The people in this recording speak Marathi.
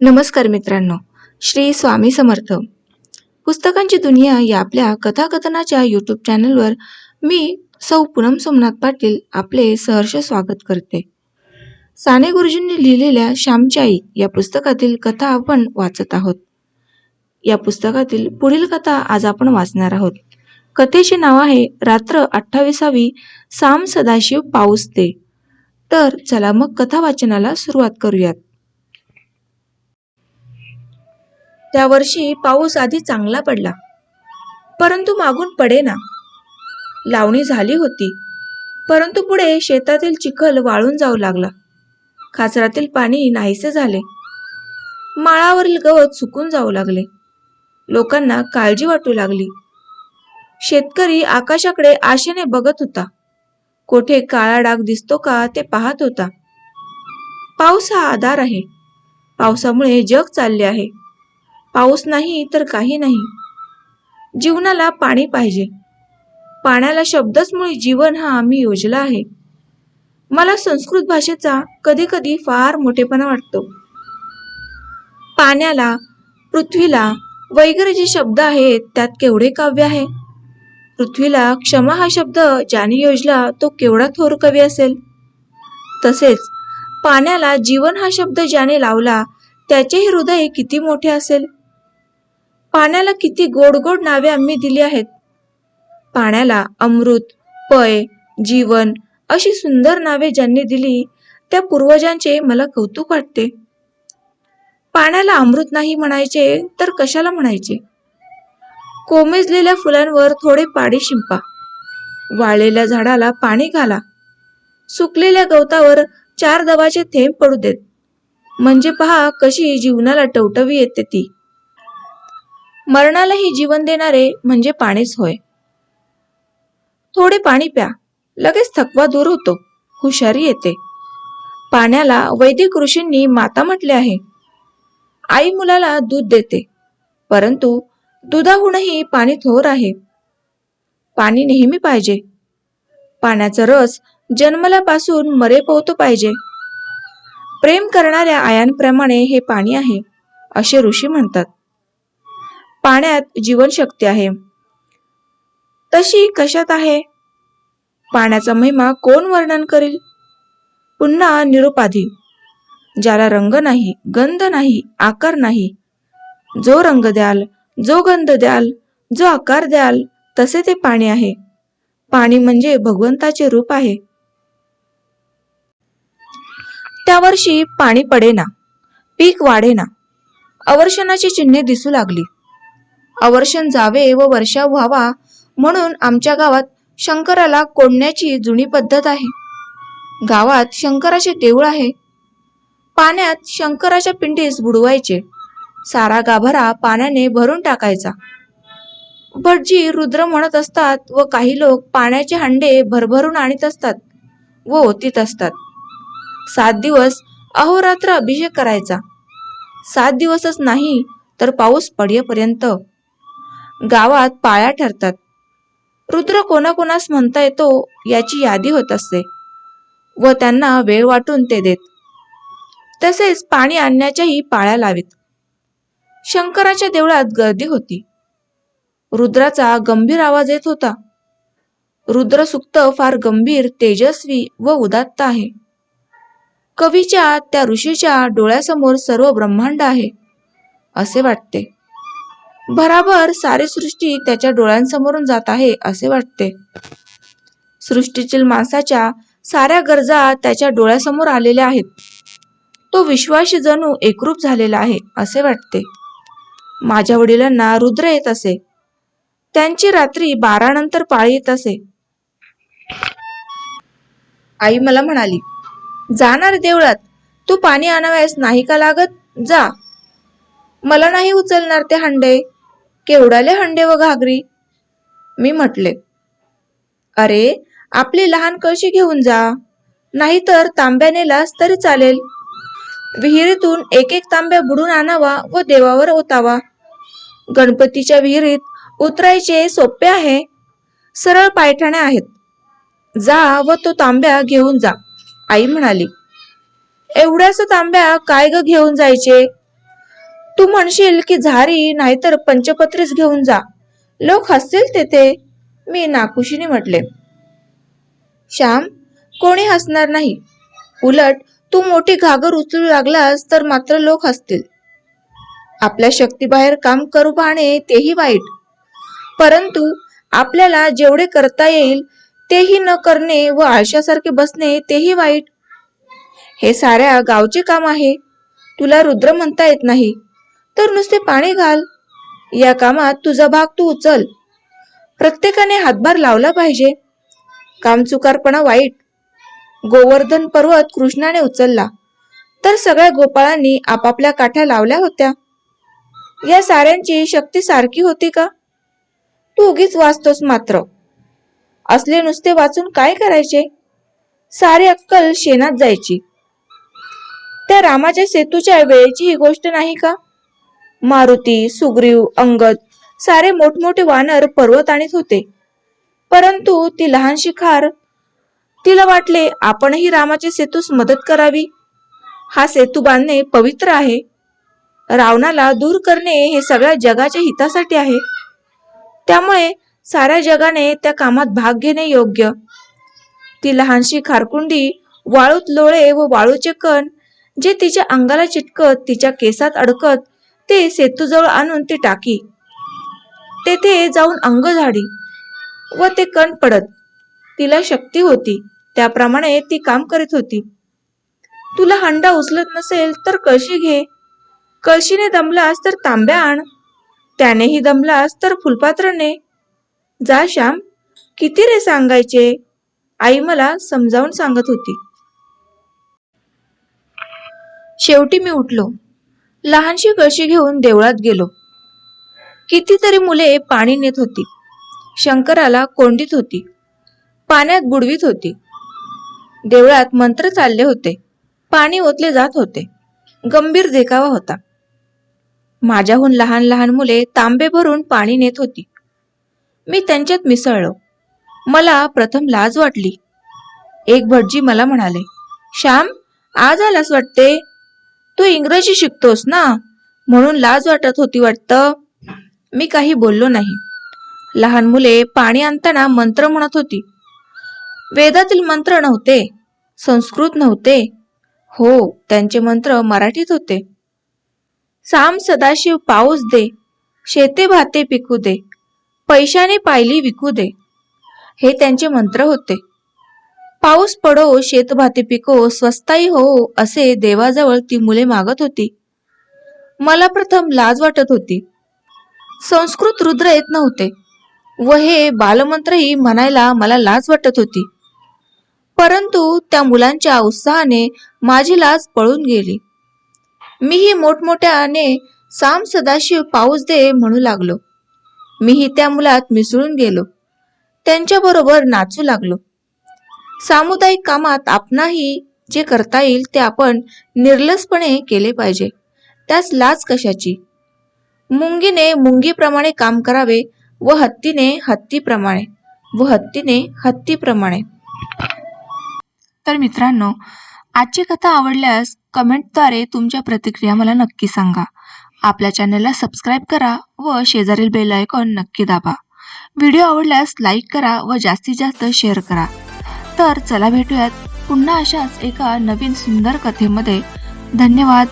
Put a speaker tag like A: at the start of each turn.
A: नमस्कार मित्रांनो श्री स्वामी समर्थ. पुस्तकांची दुनिया या आपल्या कथाकथनाच्या यूट्यूब चॅनलवर मी सौ पूनम सोमनाथ पाटील आपले सहर्ष स्वागत करते. साने गुरुजींनी लिहिलेल्या श्यामची या पुस्तकातील कथा आपण वाचत आहोत. या पुस्तकातील पुढील कथा आज आपण वाचणार आहोत. कथेचे नाव आहे रात्र अठ्ठावीसावी साम सदाशिव पाऊस दे तर चला मग कथा वाचनाला सुरुवात करूयात. त्या वर्षी पाऊस आधी चांगला पडला. परंतु मागून पडेना. लावणी झाली होती. परंतु पुढे शेतातील चिखल वाळून जाऊ लागला. खाचरातील पाणी नाहीसे झाले. माळावरील गवत सुकून जाऊ लागले. लोकांना काळजी वाटू लागली. शेतकरी आकाशाकडे आशेने बघत होता. कोठे काळा डाग दिसतो का ते पाहत होता. पाऊस हा आधार आहे. पावसामुळे जग चालले आहे. पाऊस नाही तर काही नाही. जीवनाला पाणी पाहिजे. पाण्याला शब्दच मुळे जीवन हा आम्ही योजला आहे. मला संस्कृत भाषेचा कधी कधी फार मोठेपणा वाटतो. पाण्याला पृथ्वीला वगैरे जे शब्द आहेत त्यात केवढे काव्य आहे? पृथ्वीला क्षमा हा शब्द ज्याने योजला तो केवढा थोर कवी असेल? तसेच पाण्याला जीवन हा शब्द ज्याने लावला त्याचेही हृदय किती मोठे असेल? पाण्याला किती गोड गोड नावे आम्ही दिली आहेत. पाण्याला अमृत पय जीवन अशी सुंदर नावे ज्यांनी दिली त्या पूर्वजांचे मला कौतुक वाटते. पाण्याला अमृत नाही म्हणायचे तर कशाला म्हणायचे? कोमेजलेल्या फुलांवर थोडे पाणी शिंपा. वाळलेल्या झाडाला पाणी घाला. सुकलेल्या गवतावर चार दवाचे थेंब पडू देत. म्हणजे पहा कशी जीवनाला टवटवी येते ती. मरणालाही जीवन देणारे म्हणजे पाणीच होय. थोडे पाणी प्या लगेच थकवा दूर होतो हुशारी येते. पाण्याला वैदिक ऋषींनी माता म्हटले आहे. आई मुलाला दूध देते परंतु दुधाहूनही पाणी थोर आहे. पाणी नेहमी पाहिजे. पाण्याचा रस जन्मल्यापासून मरे पोहतो पाहिजे. प्रेम करणाऱ्या आयांप्रमाणे हे पाणी आहे असे ऋषी म्हणतात. पाण्यात जीवनशक्ती आहे. तशी कशात आहे? पाण्याचा महिमा कोण वर्णन करील? पुन्हा निरुपाधी. ज्याला रंग नाही गंध नाही आकार नाही. जो रंग द्याल जो गंध द्याल जो आकार द्याल तसे ते पाणी आहे. पाणी म्हणजे भगवंताचे रूप आहे. त्या वर्षी पाणी पडेना पीक वाढेना. अवर्षणाची चिन्हे दिसू लागली. अवर्षण जावे व वर्षा व्हावा म्हणून आमच्या गावात शंकराला कोंडण्याची जुनी पद्धत आहे. गावात शंकराचे देऊळ आहे. पाण्यात शंकराच्या पिंडीस बुडवायचे. सारा गाभरा पाण्याने भरून टाकायचा. भटजी रुद्र म्हणत असतात व काही लोक पाण्याचे हंडे भरभरून आणीत असतात व ओतीत असतात. सात दिवस अहोरात्र अभिषेक करायचा. सात दिवसच नाही तर पाऊस पडेपर्यंत गावात पाळ्या ठरतात. रुद्र कोणाकोणास म्हणता येतो याची यादी होत असते व त्यांना वेळ वाटून ते देत. तसेच पाणी आणण्याच्याही पाळ्या लावित. शंकराच्या देवळात गर्दी होती. रुद्राचा गंभीर आवाज येत होता. रुद्र सुक्त फार गंभीर तेजस्वी व उदात्त आहे. कवीच्या त्या ऋषीच्या डोळ्यासमोर सर्व ब्रह्मांड आहे असे वाटते. भराभर सारी सृष्टी त्याच्या डोळ्यांसमोरून जात आहे असे वाटते. सृष्टीतील माणसाच्या साऱ्या गरजा त्याच्या डोळ्यासमोर आलेल्या आहेत. तो विश्वाशी जणू एकरूप झालेला आहे असे वाटते. माझ्या वडिलांना रुद्र येत असे. त्यांची रात्री बारा नंतर पाळी येत असे. आई मला म्हणाली जाणार देवळात? तू पाणी आणाव्यास नाही का लागत? जा. मला नाही उचलणार ते हंडे. केवढाले हंडे व घागरी? मी म्हटले अरे आपली लहान कळशी घेऊन जा. नाहीतर तांब्या नेलास तरी चालेल. विहिरीतून एक एक तांब्या बुडून आणावा व देवावर ओतावा. गणपतीच्या विहिरीत उतरायचे सोपे आहे. सरळ पायठाण्या आहेत. जा व तो तांब्या घेऊन जा. आई म्हणाली एवढ्याच तांब्या काय ग घेऊन जायचे? तू म्हणशील की झारी नाहीतर पंचपत्रीच घेऊन जा. लोक हसतील तेथे. मी नाकुशीने म्हटले. श्याम कोणी हसणार नाही. उलट तू मोठी घागर उचलू लागलास तर मात्र लोक हसतील. आपल्या शक्तीबाहेर काम करू पाहणे तेही वाईट. परंतु आपल्याला जेवढे करता येईल तेही न करणे व आळशासारखे बसणे तेही वाईट. हे साऱ्या गावचे काम आहे. तुला रुद्र म्हणता येत नाही. तर नुसते पाणी घाल. या कामात तुझा भाग तू उचल. प्रत्येकाने हातभार लावला पाहिजे. कामचुकारपणा वाईट. गोवर्धन पर्वत कृष्णाने उचलला. तर सगळ्या गोपाळांनी आपापल्या काठ्या लावल्या होत्या. या साऱ्यांची शक्ती सारखी होती का? तू उगीच वाचतोस मात्र. असले नुसते वाचून काय करायचे? सारे अक्कल शेणात जायची. त्या रामाच्या सेतूच्या वेळेची ही गोष्ट नाही का? मारुती सुग्रीव अंगद सारे मोठमोठे वानर पर्वत आणीत होते. परंतु ती लहानशी खार तिला वाटले आपणही रामाचे सेतूस मदत करावी. हा सेतू बांधणे पवित्र आहे. रावणाला दूर करणे हे सगळ्या जगाच्या हितासाठी आहे. त्यामुळे साऱ्या जगाने त्या कामात भाग घेणे योग्य. ती लहानशी खारकुंडी वाळूत लोळे व वाळूचे कण जे तिच्या अंगाला चिटकत तिच्या केसात अडकत ते सेतूजवळ आणून ती टाकी. तेथे जाऊन अंग झाडी व ते कण पडत. तिला शक्ती होती. त्याप्रमाणे ती काम करीत होती. तुला हंडा उचलत नसेल तर कळशी घे. कळशीने दमलास तर तांब्या आण. त्यानेही दमलास तर फुलपात्र ने. जा श्याम किती रे सांगायचे? आई मला समजावून सांगत होती. शेवटी मी उठलो. लहानशी कळशी घेऊन देवळात गेलो. कितीतरी मुले पाणी नेत होती. शंकराला कोंडीत होती. पाण्यात बुडवीत होती. देवळात मंत्र चालले होते. पाणी ओतले जात होते. गंभीर देखावा होता. माझ्याहून लहान लहान मुले तांबे भरून पाणी नेत होती. मी त्यांच्यात मिसळलो. मला प्रथम लाज वाटली. एक भटजी मला म्हणाले श्याम आज आलास वाटते? तू इंग्रजी शिकतोस ना? म्हणून लाज वाटत होती वाटतं. मी काही बोललो नाही. लहान मुले पाणी आणताना मंत्र म्हणत होती. वेदातील मंत्र नव्हते संस्कृत नव्हते. हो त्यांचे मंत्र मराठीत होते. साम सदाशिव पाऊस दे शेते भाते पिकू दे पैशाने पायली विकू दे. हे त्यांचे मंत्र होते. पाऊस पडो शेतभाती पिको स्वस्ताई हो असे देवाजवळ ती मुले मागत होती. मला प्रथम लाज वाटत होती. संस्कृत रुद्र येत नव्हते. व हे बालमंत्रही म्हणायला मला लाज वाटत होती. परंतु त्या मुलांच्या उत्साहाने माझी लाज पळून गेली. मीही मोठमोठ्याने साम सदाशिव पाऊस दे म्हणू लागलो. मीही त्या मुलात मिसळून गेलो. त्यांच्याबरोबर नाचू लागलो. सामुदायिक कामात आपणाही जे करता येईल ते आपण निर्लसपणे केले पाहिजे. त्यास लाज कशाची? मुंगीने मुंगीप्रमाणे काम करावे व हत्तीने हत्तीप्रमाणे व हत्तीने हत्तीप्रमाणे. तर मित्रांनो आजची कथा आवडल्यास कमेंटद्वारे तुमच्या प्रतिक्रिया मला नक्की सांगा. आपल्या चॅनलला सबस्क्राईब करा व शेजारील बेल आयकॉन नक्की दाबा. व्हिडिओ आवडल्यास लाईक करा व जास्तीत जास्त शेअर करा. तर चला भेटूयात पुन्हा अशाच एका नवीन सुंदर कथेमध्ये. धन्यवाद.